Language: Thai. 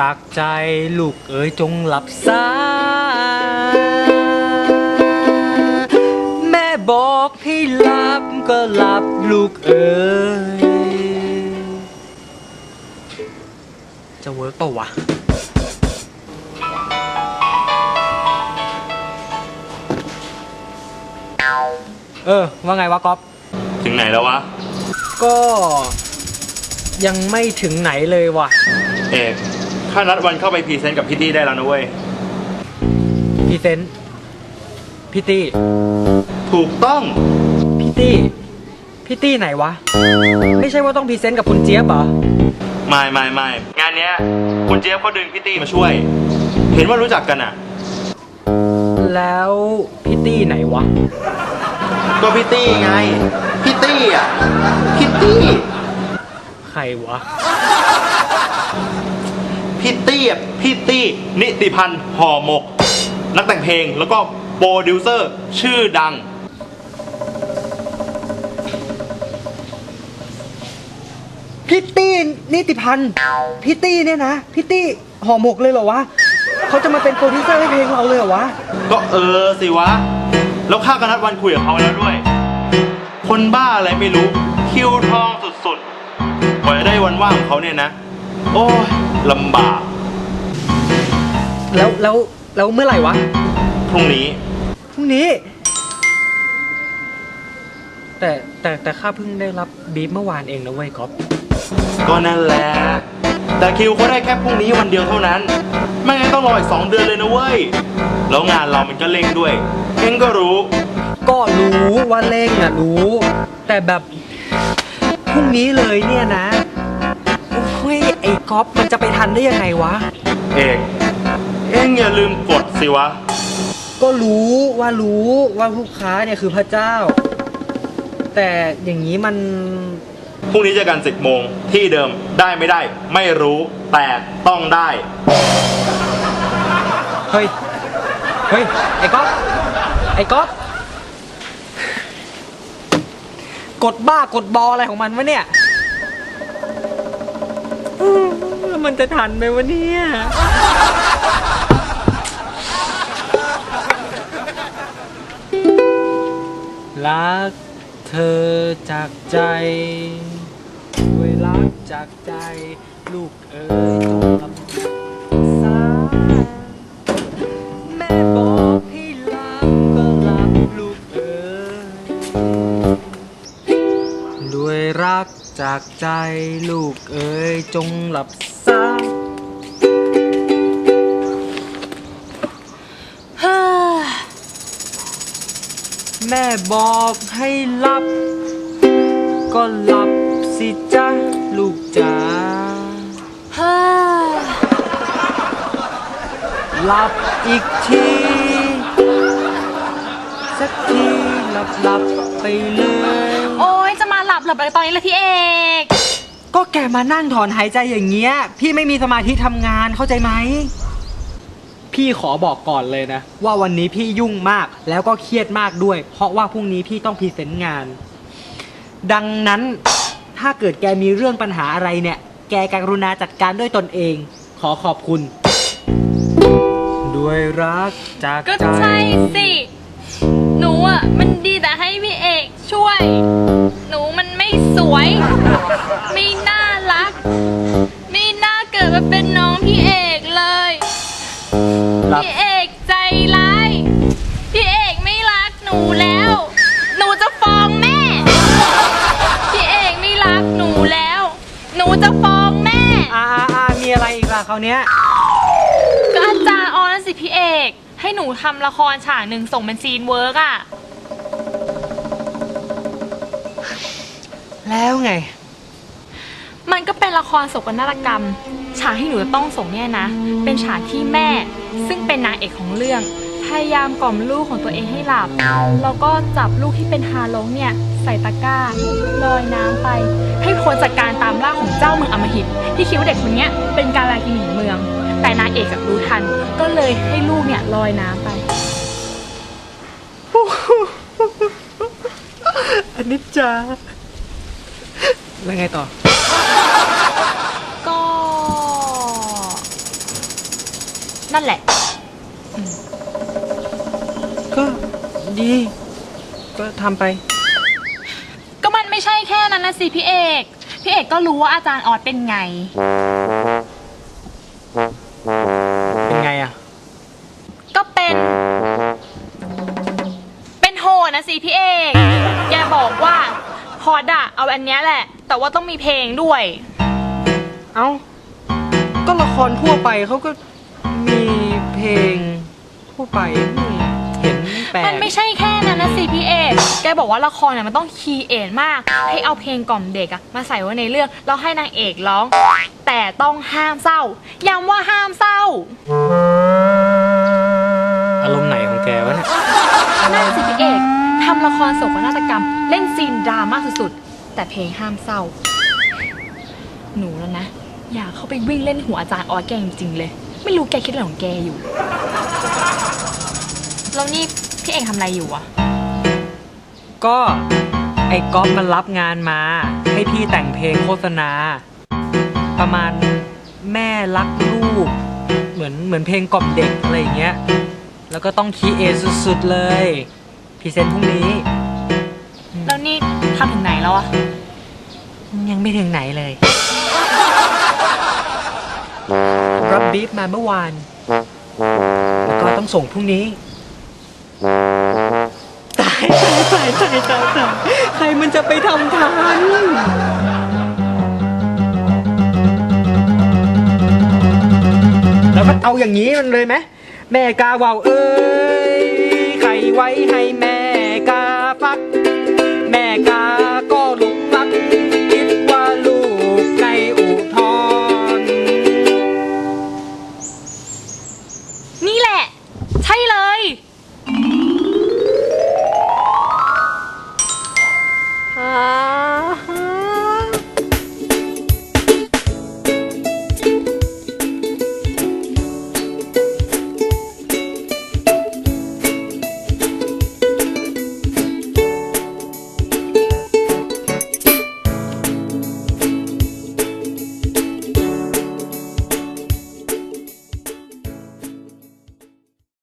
จากใจลูกเอ๋ยจงหลับซาแม่บอกให้หลับก็หลับลูกเอ๋ยจะเวิร์กเปล่าวะเออ ว่าไงวะก๊อฟถึงไหนแล้ววะ ก็ยังไม่ถึงไหนเลยว่ะ เอก ข้านัดวันเข้าไปพรีเซนต์กับพี่ตี้ได้แล้วนะเว้ยพี่เซนต์พี่ตี้ถูกต้อง พี่ตี้พี่ตี้ไหนวะ ไม่ใช่ว่าต้องพรีเซนต์กับคุณเจี๊ยบเหรอ ไม่ไม่ไม่งานเนี้ย คุณเจี๊ยบเขาดึงพี่ตี้มาช่วย เห็นว่ารู้จักกันอะ แล้วพี่ตี้ไหนวะ ก็พี่ตี้ไง พี่ตี้อะ พี่ตี้ ใครวะ พี่ตี้อะพี่ตี้นิติพันธ์ห่อหมก นักแต่งเพลงแล้วก็โปรดิวเซอร์ ชื่อดัง พี่ตี้นิติพันธ์พี่ตี้เนี่ยนะพี่ตี้ห่อหมกเลยเหรอวะเขาจะมาเป็นโปรดิวเซอร์ให้เพลงเราเลยเหรอวะก็เออสิวะ แล้วข้าก็นัดวันคุยกับเขาแล้วด้วย คนบ้าอะไรไม่รู้ คิวทองสุดๆกว่าจะได้วันว่างของเขาเนี่ยนะ โอ้ยลำบาก แล้วแล้วแล้วเมื่อไหร่วะ พรุ่งนี้ พรุ่งนี้ แต่แต่แต่ข้าเพิ่งได้รับบีฟเมื่อวานเองนะเว้ยก๊อฟก็นั่นแหละ แต่คิวเขาได้แค่พรุ่งนี้วันเดียวเท่านั้น ไม่งั้นต้องรออีกสองเดือนเลยนะเว้ย แล้วงานเรามันก็เร่งด้วยเองก็รู้ ก็รู้ว่าเร่งอะรู้ แต่แบบพรุ่งนี้เลยเนี่ยนะ โอ้ยไอ้ก๊อฟมันจะไปทันได้ยังไงวะ เอก เองอย่าลืมกดสิวะ ก็รู้ว่ารู้ว่าลูกค้าเนี่ยคือพระเจ้า แต่อย่างนี้มัน พรุ่งนี้เจอกันสิบโมงที่เดิมได้ไม่ได้ ไม่รู้แต่ต้องได้ เฮ้ย เฮ้ย ไอ้ก๊อฟไอ้ก๊อฟกดบ้ากดบออะไรของมันวะเนี่ยอื มแล้วมันจะทันไหมวะเนี่ย รักเธอจากใจด้วยรักจากใจ ลูกเอ๋ยจงลำ จากใจลูกเอ๋ยจงหลับซะเฮ้อแม่บอกให้หลับ ก็หลับสิจ้าลูกจ๋าเฮ้อหลับอีกที สักทีหลับหลับไปเลยโอ้ยจะมา หลับหลับอะไรตอนนี้ละพี่เอก ก็แกมานั่งถอนหายใจอย่างเงี้ย พี่ไม่มีสมาธิทำงานเข้าใจไหม พี่ขอบอกก่อนเลยนะ ว่าวันนี้พี่ยุ่งมากแล้วก็เครียดมากด้วย เพราะว่าพรุ่งนี้พี่ต้องพรีเซนต์งาน ดังนั้นถ้าเกิดแกมีเรื่องปัญหาอะไรเนี่ย แกกรุณาจัดการด้วยตนเอง ขอขอบคุณ ด้วยรักจากก็ใจ ใช่สิ หนูอะ มันดีแต่ให้พี่เอกช่วย ไม่น่ารัก ไม่น่าเกิดมาเป็นน้องพี่เอกเลย รับพี่เอกใจร้าย พี่เอกไม่รักหนูแล้ว หนูจะฟ้องแม่ พี่เอกไม่รักหนูแล้ว หนูจะฟ้องแม่อ่าอ่าอ่ามีอะไรอีกล่ะคราวเนี้ยก็อาจารย์ออนั่นสิพี่เอก ให้หนูทำละครฉากหนึ่งส่งเป็นซีนเวิร์กอะ แล้วไง มันก็เป็นละครโศกนาฏกรรม ฉากที่หนูจะต้องส่งเนี่ยนะ เป็นฉากที่แม่ ซึ่งเป็นนางเอกของเรื่อง พยายามกล่อมลูกของตัวเองให้หลับ แล้วก็จับลูกที่เป็นทารกเนี่ยใส่ตะกร้าลอยน้ำไป ให้พ้นจากการตามล่าของเจ้าเมืองอำมหิต ที่คิดว่าเด็กคนเนี้ยเป็นการลากินีเมือง แต่นางเอกกับรู้ทัน ก็เลยให้ลูกเนี่ยลอยน้ำไปอันนี้จ้าแล้วไงต่อ นั่นแหละ ก็ดี ก็ทำไป ก็มันไม่ใช่แค่นั้นนะสิพี่เอก พี่เอกก็รู้ว่าอาจารย์ออสเป็นไง เป็นไงอะ ก็เป็น เป็นโหดนะสิพี่เอกแกบอกว่าพอดอะเอาอันเนี้ยแหละ แต่ว่าต้องมีเพลงด้วย เอ้า ก็ละครทั่วไปเขาก็มี เพลงทั่วไปอืมเห็นแปลกมันไม่ใช่แค่นั้นนะสิพี่เอกแกบอกว่าละครเนี่ยมันต้องคีเอทมาก ให้เอาเพลงกล่อมเด็กอะมาใส่ไว้ในเรื่องแล้วให้นางเอกร้อง แต่ต้องห้ามเศร้า ย้ำว่าห้ามเศร้า อารมณ์ไหนของแกวะเนี่ยนั่นสิพี่เอกทำละครโศกนาฏกรรม เล่นซีนดราม่าสุดๆ แต่เพลงห้ามเศร้า หนูแล้วนะ อยากเข้าไปวิ่งเล่นหัวอาจารย์ออสแกจริงๆเลย ไม่รู้แกคิดอะไรของแกอยู่ แล้วนี่พี่เอกทำอะไรอยู่อะก็ไอ้ก๊อฟมันรับงานมา ให้พี่แต่งเพลงโฆษณา ประมาณแม่รักลูก เหมือนเหมือนเพลงกล่อมเด็กอะไรอย่างเงี้ย แล้วก็ต้องคีเอทสุดๆเลยพรีเซนต์พรุ่งนี้ แล้วนี่ทำถึงไหนแล้วอะยังไม่ถึงไหนเลย รับบีฟมาเมื่อวาน แล้วก็ต้องส่งพรุ่งนี้ตายตายตายตายตายใครมันจะไปทำทันแล้วก็เอาอย่างนี้มันเลยไหมแม่กาวาวเอ้ยใครไว้ให้แม่กาฟัก รณ์